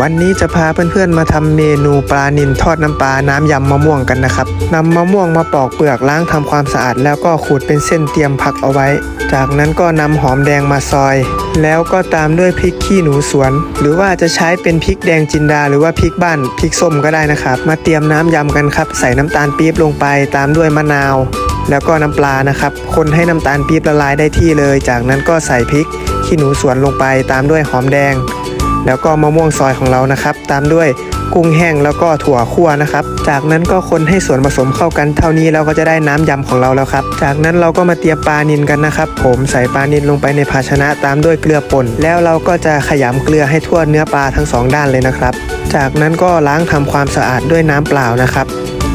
วันนี้จะพาเพื่อนๆมาทำเมนูปลานิลทอดน้ำปลาน้ำยำมะม่วงกันนะครับนำมะม่วงมาปอกเปลือกล้างทำความสะอาด แล้วก็ขูดเป็นเส้นเตรียมพักเอาไว้ จากนั้นก็นำหอมแดงมาซอย แล้วก็ตามด้วยพริกขี้หนูสวน หรือว่าจะใช้เป็นพริกแดงจินดา หรือว่าพริกบ้านพริกส้มก็ได้นะครับ มาเตรียมน้ำยำกันครับ ใส่น้ำตาลปี๊บลงไปตามด้วยมะนาว แล้วก็น้ำปลานะครับ คนให้น้ำตาลปี๊บละลายได้ที่เลย จากนั้นก็ใส่พริกขี้หนูสวนลงไปตามด้วยหอมแดง แล้วก็มะม่วงซอยของเรานะครับ ตามด้วยกุ้งแห้งแล้วก็ถั่วคั่วนะครับ จากนั้นก็คนให้ส่วนผสมเข้ากันเท่านี้เราก็จะได้น้ำยำของเราแล้วครับ จากนั้นเราก็มาเตรียมปลานิลกันนะครับ ผมใส่ปลานิลลงไปในภาชนะตามด้วยเกลือป่น แล้วเราก็จะขยำเกลือให้ทั่วเนื้อปลาทั้งสองด้านเลยนะครับ จากนั้นก็ล้างทำความสะอาดด้วยน้ำเปล่านะครับ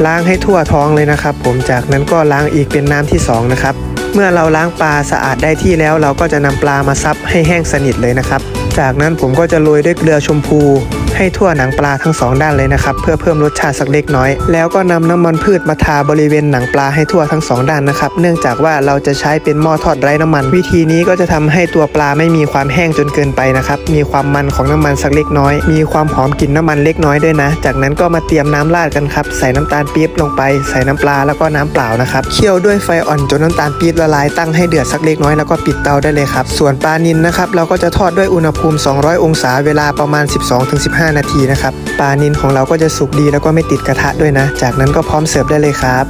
ล้างให้ทั่วท้องเลยนะครับ ผมจากนั้นก็ล้างอีกเป็นน้ำที่สองนะครับ เมื่อเราล้างปลาสะอาดได้ที่แล้ว เราก็จะนำปลามาซับให้แห้งสนิทเลยนะครับ จากนั้นผมก็จะโรยด้วยเกลือชมพู ให้ทั่วหนังปลาทั้งสองด้านเลยนะครับเพื่อเพิ่มรสชาติสักเล็กน้อย แล้วก็นำน้ำมันพืชมาทาบริเวณหนังปลาให้ทั่วทั้งสองด้านนะครับเนื่องจากว่าเราจะใช้เป็นหม้อทอดไร้น้ำมัน วิธีนี้ก็จะทำให้ตัวปลาไม่มีความแห้งจนเกินไปนะครับมีความมันของน้ำมันสักเล็กน้อย มีความหอมกลิ่นน้ำมันเล็กน้อยด้วยนะ จากนั้นก็มาเตรียมน้ำราดกันครับใส่น้ำตาลปี๊บลงไป ใส่น้ำปลาแล้วก็น้ำเปล่านะครับเคี่ยวด้วยไฟอ่อนจนน้ำตาลปี๊บละลายตั้งให้เดือดสักเล็กน้อยแล้วก็ปิดเตาได้เลยครับส่วนปลานิลนะครับเราก็จะทอดด้วยอุณหภูมิ 200 องศาเวลาประมาณ 12-15นาทีนะครับปลานินของเราก็จะสุกดีแล้วก็ไม่ติดกระทะด้วยนะ จากนั้นก็พร้อมเสิร์ฟได้เลยครับ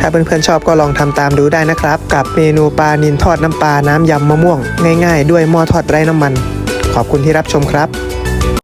ถ้าเพื่อนๆชอบก็ลองทำตามดูได้นะครับ กับเมนูปลานินทอดน้ำปลาน้ำยำมะม่วง ง่าย ๆ ด้วยหม้อทอดไร้น้ำมัน ขอบคุณที่รับชมครับ